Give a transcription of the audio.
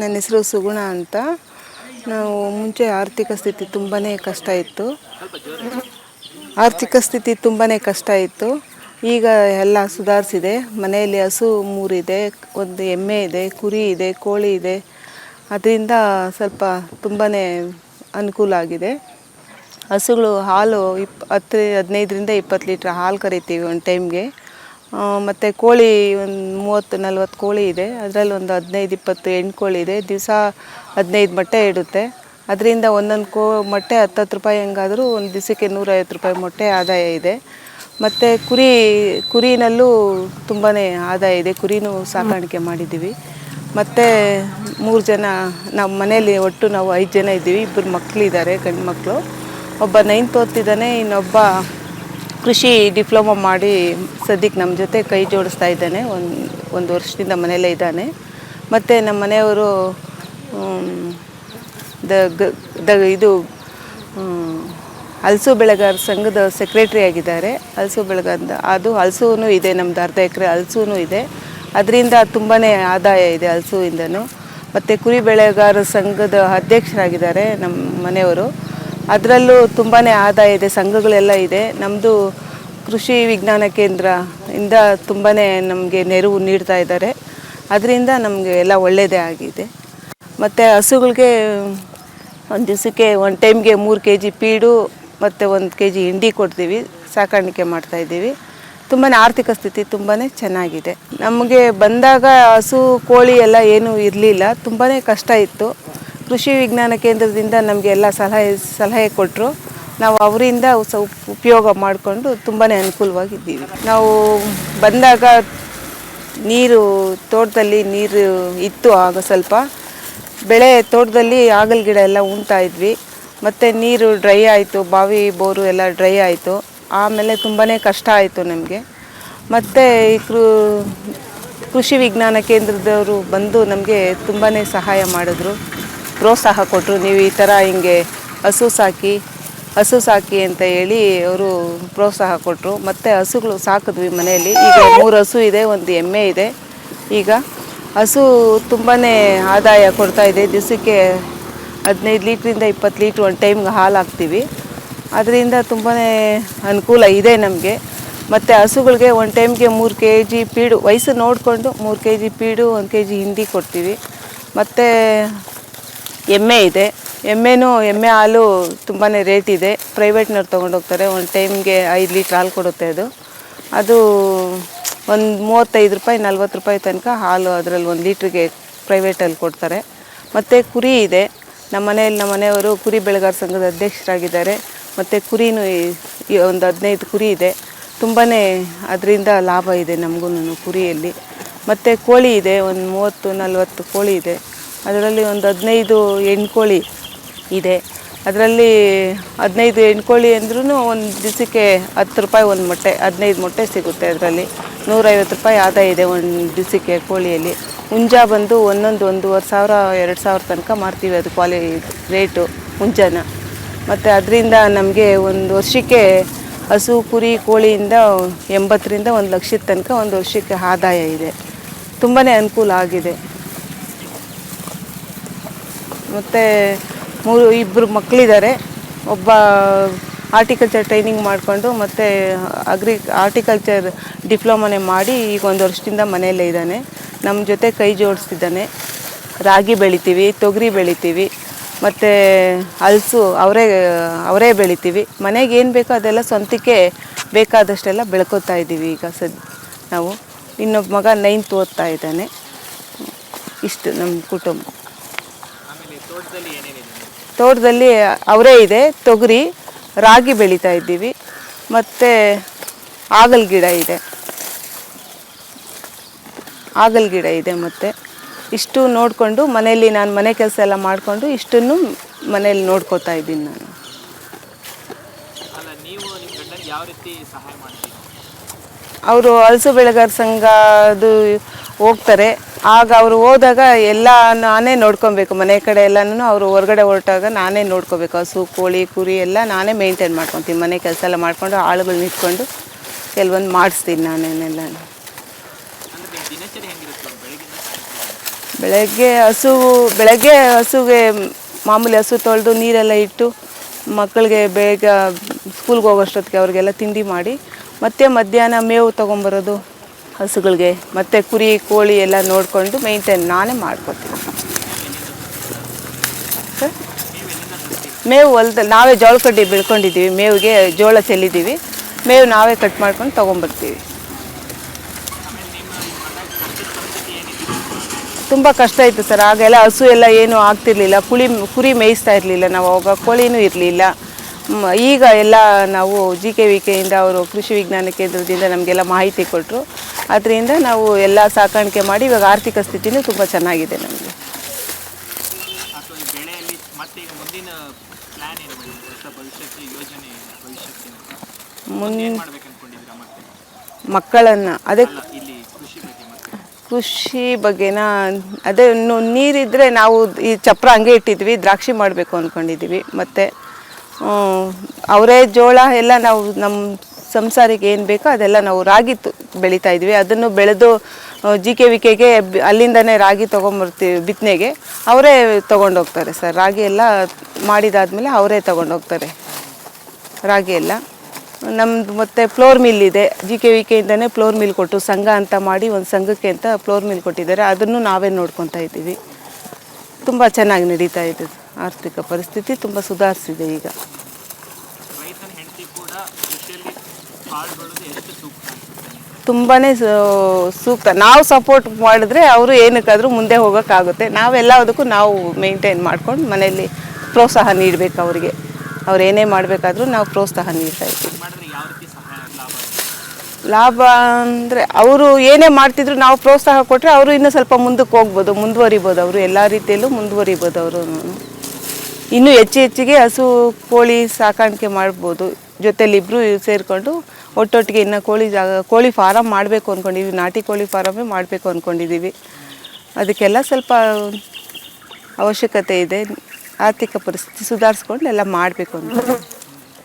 ನನ್ನ ಹೆಸರು ಸುಗುಣ ಅಂತ. ನಾವು ಮುಂಚೆ ಆರ್ಥಿಕ ಸ್ಥಿತಿ ತುಂಬಾ ಕಷ್ಟ ಇತ್ತು. ಆರ್ಥಿಕ ಸ್ಥಿತಿ ತುಂಬಾ ಕಷ್ಟ ಇತ್ತು. ಈಗ ಎಲ್ಲ ಸುಧಾರಿಸಿದೆ. ಮನೆಯಲ್ಲಿ ಹಸು ಮೂರಿದೆ, ಒಂದು ಎಮ್ಮೆ ಇದೆ, ಕುರಿ ಇದೆ, ಕೋಳಿ ಇದೆ. ಅದರಿಂದ ಸ್ವಲ್ಪ ತುಂಬಾ ಅನುಕೂಲ ಆಗಿದೆ. ಹಸುಗಳು ಹಾಲು ಇಪ್ ಹತ್ತು ಹದಿನೈದರಿಂದ ಇಪ್ಪತ್ತು ಲೀಟ್ರ್ ಹಾಲು ಕರಿತೀವಿ ಒಂದು ಟೈಮ್ಗೆ. ಮತ್ತು ಕೋಳಿ ಒಂದು ಮೂವತ್ತು, ನಲ್ವತ್ತು ಕೋಳಿ ಇದೆ. ಅದರಲ್ಲಿ ಒಂದು ಹದಿನೈದು, ಇಪ್ಪತ್ತು ಹೆಣ್ಣು ಕೋಳಿ ಇದೆ. ದಿವಸ ಹದಿನೈದು ಮೊಟ್ಟೆ ಇಡುತ್ತೆ. ಅದರಿಂದ ಒಂದೊಂದು ಕೋ, ಮೊಟ್ಟೆ ಹತ್ತತ್ತು ರೂಪಾಯಿ ಹೆಂಗಾದರೂ ಒಂದು ದಿವಸಕ್ಕೆ ನೂರೈವತ್ತು ರೂಪಾಯಿ ಮೊಟ್ಟೆ ಆದಾಯ ಇದೆ. ಮತ್ತು ಕುರಿ, ಕುರಿನಲ್ಲೂ ತುಂಬಾ ಆದಾಯ ಇದೆ. ಕುರಿನೂ ಸಾಕಾಣಿಕೆ ಮಾಡಿದ್ದೀವಿ. ಮತ್ತು ಮೂರು ಜನ ನಮ್ಮ ಮನೇಲಿ ಒಟ್ಟು ನಾವು ಐದು ಜನ ಇದ್ದೀವಿ. ಇಬ್ಬರು ಮಕ್ಕಳಿದ್ದಾರೆ ಗಂಡು ಮಕ್ಕಳು ಒಬ್ಬ ನೈನ್ತ್ ಓದ್ತಿದ್ದಾನೆ, ಇನ್ನೊಬ್ಬ ಕೃಷಿ ಡಿಪ್ಲೊಮಾ ಮಾಡಿ ಸದ್ಯಕ್ಕೆ ನಮ್ಮ ಜೊತೆ ಕೈ ಜೋಡಿಸ್ತಾ ಇದ್ದಾನೆ. ಒಂದು ಒಂದು ವರ್ಷದಿಂದ ಮನೆಯಲ್ಲೇ ಇದ್ದಾನೆ. ಮತ್ತು ನಮ್ಮ ಮನೆಯವರು ದ, ಗ- ದ, ಇದು ಹಲಸು ಬೆಳೆಗಾರ ಸಂಘದ ಸೆಕ್ರೆಟ್ರಿ ಆಗಿದ್ದಾರೆ. ಹಲಸು ಬೆಳೆಗಾರದ ಅದು ಹಲಸೂನು ಇದೆ ನಮ್ಮದು ಅರ್ಧ ಎಕರೆ ಹಲಸೂನು ಇದೆ. ಅದರಿಂದ ತುಂಬಾ ಆದಾಯ ಇದೆ ಹಲಸುವಿಂದನೂ ಮತ್ತು ಕುರಿ ಬೆಳೆಗಾರ ಸಂಘದ ಅಧ್ಯಕ್ಷರಾಗಿದ್ದಾರೆ ನಮ್ಮ ಮನೆಯವರು. ಅದರಲ್ಲೂ ತುಂಬಾ ಆದಾಯ ಇದೆ, ಸಂಘಗಳೆಲ್ಲ ಇದೆ. ನಮ್ಮದು ಕೃಷಿ ವಿಜ್ಞಾನ ಕೇಂದ್ರ ಇಂದ ತುಂಬಾ ನಮಗೆ ನೆರವು ನೀಡ್ತಾ ಇದ್ದಾರೆ. ಅದರಿಂದ ನಮಗೆ ಎಲ್ಲ ಒಳ್ಳೆಯದೇ ಆಗಿದೆ. ಮತ್ತು ಹಸುಗಳಿಗೆ ಒಂದು ದಿವಸಕ್ಕೆ ಒಂದು ಟೈಮ್ಗೆ ಮೂರು ಕೆ ಜಿ ಪೀಡು ಮತ್ತು ಒಂದು ಕೆ ಜಿ ಹಿಂಡಿ ಕೊಡ್ತೀವಿ, ಸಾಕಾಣಿಕೆ ಮಾಡ್ತಾಯಿದ್ದೀವಿ ತುಂಬಾ ಆರ್ಥಿಕ ಸ್ಥಿತಿ ತುಂಬಾ ಚೆನ್ನಾಗಿದೆ. ನಮಗೆ ಬಂದಾಗ ಹಸು, ಕೋಳಿ ಎಲ್ಲ ಏನೂ ಇರಲಿಲ್ಲ. ತುಂಬಾ ಕಷ್ಟ ಇತ್ತು. ಕೃಷಿ ವಿಜ್ಞಾನ ಕೇಂದ್ರದಿಂದ ನಮಗೆ ಎಲ್ಲ ಸಲಹೆ ಸಲಹೆ ಕೊಟ್ಟರು ನಾವು ಅವರಿಂದ ಉಪಯೋಗ ಮಾಡಿಕೊಂಡು ತುಂಬಾ ಅನುಕೂಲವಾಗಿದ್ದೀವಿ. ನಾವು ಬಂದಾಗ ನೀರು, ತೋಟದಲ್ಲಿ ನೀರು ಇತ್ತು ಆಗ ಸ್ವಲ್ಪ. ಬೆಳೆ ತೋಟದಲ್ಲಿ ಆಗಲ್ ಗಿಡ ಎಲ್ಲ ಉಣ್ತಾ ಇದ್ವಿ. ಮತ್ತು ನೀರು ಡ್ರೈ ಆಯಿತು, ಬಾವಿ ಬೋರು ಎಲ್ಲ ಡ್ರೈ ಆಯಿತು. ಆಮೇಲೆ ತುಂಬಾ ಕಷ್ಟ ಆಯಿತು ನಮಗೆ. ಮತ್ತು ಈ ಕೃಷಿ ವಿಜ್ಞಾನ ಕೇಂದ್ರದವರು ಬಂದು ನಮಗೆ ತುಂಬಾ ಸಹಾಯ ಮಾಡಿದ್ರು. ಪ್ರೋತ್ಸಾಹ ಕೊಟ್ಟರು. ನೀವು ಈ ಥರ ಹಿಂಗೆ ಹಸು ಸಾಕಿ ಹಸು ಸಾಕಿ ಅಂತ ಹೇಳಿ ಅವರು ಪ್ರೋತ್ಸಾಹ ಕೊಟ್ಟರು. ಮತ್ತು ಹಸುಗಳು ಸಾಕಿದ್ವಿ ಮನೆಯಲ್ಲಿ. ಈಗ ಮೂರು ಹಸು ಇದೆ, ಒಂದು ಎಮ್ಮೆ ಇದೆ. ಈಗ ಹಸು ತುಂಬಾ ಆದಾಯ ಕೊಡ್ತಾ ಇದೆ. ದಿವಸಕ್ಕೆ ಹದಿನೈದು ಲೀಟ್ರಿಂದ ಇಪ್ಪತ್ತು ಲೀಟ್ರ್ ಒಂದು ಟೈಮ್ಗೆ ಹಾಲು ಹಾಕ್ತೀವಿ ಅದರಿಂದ ತುಂಬಾ ಅನುಕೂಲ ಇದೆ ನಮಗೆ. ಮತ್ತು ಹಸುಗಳಿಗೆ ಒಂದು ಟೈಮ್ಗೆ ಮೂರು ಕೆ ಜಿ ಪೀಡು, ವಯಸ್ಸು ನೋಡಿಕೊಂಡು ಮೂರು ಕೆ ಜಿ ಪೀಡು, ಒಂದು ಕೆ ಜಿ ಹಿಂಡಿ ಕೊಡ್ತೀವಿ. ಮತ್ತು ಎಮ್ಮೆ ಇದೆ. ಎಮ್ಮೆನೂ ಎಮ್ಮೆ ಹಾಲು ತುಂಬಾ ರೇಟ್ ಇದೆ. ಪ್ರೈವೇಟ್ನವ್ರು ತೊಗೊಂಡೋಗ್ತಾರೆ ಒಂದು ಟೈಮ್ಗೆ ಐದು ಲೀಟ್ರ್ ಹಾಲು ಕೊಡುತ್ತೆ ಅದು. ಅದು ಒಂದು ಮೂವತ್ತೈದು ರೂಪಾಯಿ, ನಲ್ವತ್ತು ರೂಪಾಯಿ ತನಕ ಹಾಲು ಅದರಲ್ಲಿ ಒಂದು ಲೀಟ್ರಿಗೆ ಪ್ರೈವೇಟಲ್ಲಿ ಕೊಡ್ತಾರೆ. ಮತ್ತು ಕುರಿ ಇದೆ. ನಮ್ಮ ಮನೆಯಲ್ಲಿ ನಮ್ಮ ಮನೆಯವರು ಕುರಿ ಬೆಳೆಗಾರ ಸಂಘದ ಅಧ್ಯಕ್ಷರಾಗಿದ್ದಾರೆ. ಮತ್ತು ಕುರಿನೂ ಒಂದು ಹದಿನೈದು ಕುರಿ ಇದೆ. ತುಂಬಾ ಅದರಿಂದ ಲಾಭ ಇದೆ ನಮಗೂ ಕುರಿಯಲ್ಲಿ. ಮತ್ತು ಕೋಳಿ ಇದೆ. ಒಂದು ಮೂವತ್ತು, ನಲ್ವತ್ತು ಕೋಳಿ ಇದೆ. ಅದರಲ್ಲಿ ಒಂದು ಹದಿನೈದು ಹೆಣ್ಣು ಕೋಳಿ ಇದೆ. ಅದರಲ್ಲಿ ಹದಿನೈದು ಹೆಣ್ಕೋಳಿ ಅಂದ್ರೂ ಒಂದು ದಿವಸಕ್ಕೆ ಹತ್ತು ರೂಪಾಯಿ ಒಂದು ಮೊಟ್ಟೆ, ಹದಿನೈದು ಮೊಟ್ಟೆ ಸಿಗುತ್ತೆ ಅದರಲ್ಲಿ. ನೂರೈವತ್ತು ರೂಪಾಯಿ ಆದಾಯ ಇದೆ ಒಂದು ದಿವಸಕ್ಕೆ ಕೋಳಿಯಲ್ಲಿ. ಹುಂಜ ಬಂದು ಒಂದೊಂದು ಒಂದೂವರೆ ಸಾವಿರ, ಎರಡು ಸಾವಿರ ತನಕ ಮಾರ್ತೀವಿ ಅದು ಕ್ವಾಲಿ ರೇಟು ಹುಂಜಾನ. ಮತ್ತು ಅದರಿಂದ ನಮಗೆ ಒಂದು ವರ್ಷಕ್ಕೆ ಹಸು, ಕುರಿ, ಕೋಳಿಯಿಂದ ಎಂಬತ್ತರಿಂದ ಒಂದು ಲಕ್ಷದ ತನಕ ಒಂದು ವರ್ಷಕ್ಕೆ ಆದಾಯ ಇದೆ. ತುಂಬಾ ಅನುಕೂಲ ಆಗಿದೆ. ಮತ್ತು ಮೂರು ಇಬ್ಬರು ಮಕ್ಕಳಿದ್ದಾರೆ ಒಬ್ಬ ಆರ್ಟಿಕಲ್ಚರ್ ಟ್ರೈನಿಂಗ್ ಮಾಡಿಕೊಂಡು ಮತ್ತು ಅಗ್ರಿ ಆರ್ಟಿಕಲ್ಚರ್ ಡಿಪ್ಲೊಮೊನೆ ಮಾಡಿ ಈಗ ಒಂದು ವರ್ಷದಿಂದ ಮನೆಯಲ್ಲೇ ಇದ್ದಾನೆ. ನಮ್ಮ ಜೊತೆ ಕೈ ಜೋಡಿಸ್ತಿದ್ದಾನೆ. ರಾಗಿ ಬೆಳಿತೀವಿ, ತೊಗರಿ ಬೆಳಿತೀವಿ, ಮತ್ತು ಹಲಸು ಅವರೇ ಅವರೇ ಬೆಳಿತೀವಿ. ಮನೆಗೆ ಏನು ಬೇಕೋ ಅದೆಲ್ಲ ಸ್ವಂತಕ್ಕೆ ಬೇಕಾದಷ್ಟೆಲ್ಲ ಬೆಳ್ಕೊತಾ ಇದ್ದೀವಿ ಈಗ ಸದ್, ನಾವು. ಇನ್ನೊಬ್ಬ ಮಗ ನೈನ್ತ್ ಓದ್ತಾ ಇದ್ದಾನೆ. ಇಷ್ಟು ನಮ್ಮ ಕುಟುಂಬ. ತೋಟದಲ್ಲಿ ಅವರೇ ಇದೆ ತೊಗರಿ ರಾಗಿ ಬೆಳೀತಾ ಇದ್ದೀವಿ ಮತ್ತು ಆಗಲ್ ಗಿಡ ಇದೆ. ಆಗಲ್ ಗಿಡ ಇದೆ ಮತ್ತು. ಇಷ್ಟು ನೋಡಿಕೊಂಡು ಮನೆಯಲ್ಲಿ ನಾನು ಮನೆ ಕೆಲಸ ಎಲ್ಲ ಮಾಡಿಕೊಂಡು ಇಷ್ಟನ್ನು ಮನೆಯಲ್ಲಿ ನೋಡ್ಕೋತಾ ಇದ್ದೀನಿ ನಾನು. ಅವರು ಹಲಸು ಬೆಳೆಗಾರ ಸಂಘ ಅದು ಹೋಗ್ತಾರೆ. ಆಗ ಅವರು ಹೋದಾಗ ಎಲ್ಲ ನಾನೇ ನೋಡ್ಕೊಬೇಕು. ಮನೆ ಕಡೆ ಎಲ್ಲನೂ ಅವರು ಹೊರಗಡೆ ಹೊರಟಾಗ ನಾನೇ ನೋಡ್ಕೋಬೇಕು. ಹಸು ಕೋಳಿ, ಕುರಿ ಎಲ್ಲ ನಾನೇ ಮೇಂಟೈನ್ ಮಾಡ್ಕೊತೀನಿ. ಮನೆ ಕೆಲಸ ಎಲ್ಲ ಮಾಡಿಕೊಂಡು ಆಳುಗಳನ್ನ ಇಟ್ಕೊಂಡು ಕೆಲವೊಂದು ಮಾಡಿಸ್ತೀನಿ ನಾನೇನೆಲ್ಲ ಬೆಳಗ್ಗೆ ಹಸು, ಬೆಳಗ್ಗೆ ಹಸುಗೆ ಮಾಮೂಲಿ ಹಸು ತೊಳೆದು ನೀರೆಲ್ಲ ಇಟ್ಟು ಮಕ್ಕಳಿಗೆ ಬೇಗ ಸ್ಕೂಲ್ಗೆ ಹೋಗೋಷ್ಟೊತ್ತಿಗೆ ಅವ್ರಿಗೆಲ್ಲ ತಿಂಡಿ ಮಾಡಿ ಮತ್ತೆ ಮಧ್ಯಾಹ್ನ ಮೇವು ತೊಗೊಂಬರೋದು. ಹಸುಗಳಿಗೆ ಮತ್ತು ಕುರಿ, ಕೋಳಿ ಎಲ್ಲ ನೋಡಿಕೊಂಡು ಮೇಂಟೈನ್ ನಾನೇ ಮಾಡ್ಕೊತೀನಿ. ಮೇವು ಹೊಲ್ದಲ್ಲಿ ನಾವೇ ಜೋಳ ಕಡ್ಡಿ ಬೆಳ್ಕೊಂಡಿದ್ದೀವಿ, ಮೇವಿಗೆ ಜೋಳ ಚೆಲ್ಲಿದ್ದೀವಿ, ಮೇವು ನಾವೇ ಕಟ್ ಮಾಡ್ಕೊಂಡು ತೊಗೊಂಬರ್ತೀವಿ. ತುಂಬ ಕಷ್ಟ ಇತ್ತು ಸರ್, ಆಗೆಲ್ಲ ಹಸು ಎಲ್ಲ ಏನೂ ಆಗ್ತಿರ್ಲಿಲ್ಲ, ಕುಳಿ, ಕುರಿ ಮೇಯಿಸ್ತಾ ಇರಲಿಲ್ಲ ನಾವು, ಅವಾಗ ಕೋಳಿನೂ ಇರಲಿಲ್ಲ. ಈಗ ಎಲ್ಲ ನಾವು ಜಿ ಕೆ ವಿ ಕೆಯಿಂದ ಅವರು ಕೃಷಿ ವಿಜ್ಞಾನ ಕೇಂದ್ರದಿಂದ ನಮಗೆಲ್ಲ ಮಾಹಿತಿ ಕೊಟ್ಟರು ಅದರಿಂದ ನಾವು ಎಲ್ಲ ಸಾಕಾಣಿಕೆ ಮಾಡಿ ಇವಾಗ ಆರ್ಥಿಕ ಸ್ಥಿತಿನೂ ತುಂಬ ಚೆನ್ನಾಗಿದೆ ನಮಗೆ. ಮಕ್ಕಳನ್ನು ಅದೇ ಕೃಷಿ ಬಗ್ಗೆನ ಅದೇ ನೀರಿದ್ದರೆ ನಾವು ಈ ಚಪ್ರ ಹಂಗೆ ಇಟ್ಟಿದ್ವಿ ದ್ರಾಕ್ಷಿ ಮಾಡಬೇಕು ಅಂದ್ಕೊಂಡಿದ್ದೀವಿ ಮತ್ತು ಅವರೇ ಜೋಳ ಎಲ್ಲ ನಾವು ನಮ್ಮ ಸಂಸಾರಿಗೆ ಏನು ಬೇಕೋ ಅದೆಲ್ಲ ನಾವು ರಾಗಿ ಬೆಳೀತಾ ಇದ್ವಿ. ಅದನ್ನು ಬೆಳೆದು ಜಿ ಕೆ ವಿ ಕೆಗೆ ಅಲ್ಲಿಂದನೇ ರಾಗಿ ತೊಗೊಂಬರ್ತೀವಿ ಬಿತ್ತನೆಗೆ ಅವರೇ ತೊಗೊಂಡೋಗ್ತಾರೆ ಸರ್. ರಾಗಿ ಎಲ್ಲ ಮಾಡಿದಾದ್ಮೇಲೆ ಅವರೇ ತೊಗೊಂಡೋಗ್ತಾರೆ. ರಾಗಿ ಎಲ್ಲ. ನಮ್ಮದು ಮತ್ತು ಫ್ಲೋರ್ ಮಿಲ್ ಇದೆ. ಜಿ ಕೆ ವಿ ಕೆಯಿಂದನೇ ಫ್ಲೋರ್ ಮಿಲ್ ಕೊಟ್ಟು ಸಂಘ ಅಂತ ಮಾಡಿ ಒಂದು ಸಂಘಕ್ಕೆ ಅಂತ ಫ್ಲೋರ್ ಮಿಲ್ ಕೊಟ್ಟಿದ್ದಾರೆ. ಅದನ್ನು ನಾವೇ ನೋಡ್ಕೊತಾ ಇದ್ದೀವಿ. ತುಂಬ ಚೆನ್ನಾಗಿ ನಡೀತಾ ಇದೆ. ಆರ್ಥಿಕ ಪರಿಸ್ಥಿತಿ ತುಂಬ ಸುಧಾರಿಸಿದೆ ಈಗ. ಪಾಲ್ಗೊಳ್ಳೋದು ಎಷ್ಟು ಸೂಕ್ತ ತುಂಬಾ ಸೂಕ್ತ. ನಾವು ಸಪೋರ್ಟ್ ಮಾಡಿದ್ರೆ ಅವರು ಏನಕ್ಕಾದರೂ ಮುಂದೆ ಹೋಗೋಕ್ಕಾಗುತ್ತೆ. ನಾವೆಲ್ಲದಕ್ಕೂ ನಾವು ಮೇಂಟೈನ್ ಮಾಡ್ಕೊಂಡು ಮನೆಯಲ್ಲಿ ಪ್ರೋತ್ಸಾಹ ನೀಡಬೇಕು ಅವರಿಗೆ. ಅವ್ರು ಏನೇ ಮಾಡಬೇಕಾದ್ರೂ ನಾವು ಪ್ರೋತ್ಸಾಹ ನೀಡ್ತಾ ಇದ್ದೀವಿ? ಲಾಭ ಅಂದರೆ ಅವರು ಏನೇ ಮಾಡ್ತಿದ್ರು ನಾವು ಪ್ರೋತ್ಸಾಹ ಕೊಟ್ಟರೆ ಅವರು ಇನ್ನೂ ಸ್ವಲ್ಪ ಮುಂದಕ್ಕೆ ಹೋಗ್ಬೋದು ಮುಂದುವರಿಬೋದು ಅವರು. ಎಲ್ಲ ರೀತಿಯಲ್ಲೂ ಮುಂದುವರಿಬೋದು ಅವರು. ಇನ್ನೂ ಹೆಚ್ಚು ಹೆಚ್ಚಿಗೆ ಹಸು ಕೋಳಿ ಸಾಕಾಣಿಕೆ ಮಾಡ್ಬೋದು. ಜೊತೆಲಿ ಇಬ್ಬರು ಸೇರಿಕೊಂಡು ಒಟ್ಟೊಟ್ಟಿಗೆ ಇನ್ನು ಕೋಳಿ ಜಾಗ, ಕೋಳಿ ಫಾರಮ್ ಮಾಡಬೇಕು ಅಂದ್ಕೊಂಡಿದ್ದೀವಿ ನಾಟಿ ಕೋಳಿ ಫಾರಮೇ ಮಾಡಬೇಕು ಅಂದ್ಕೊಂಡಿದ್ದೀವಿ ಅದಕ್ಕೆಲ್ಲ ಸ್ವಲ್ಪ ಅವಶ್ಯಕತೆ ಇದೆ. ಆರ್ಥಿಕ ಪರಿಸ್ಥಿತಿ ಸುಧಾರಿಸ್ಕೊಂಡು ಎಲ್ಲ ಮಾಡಬೇಕು ಅಂತ.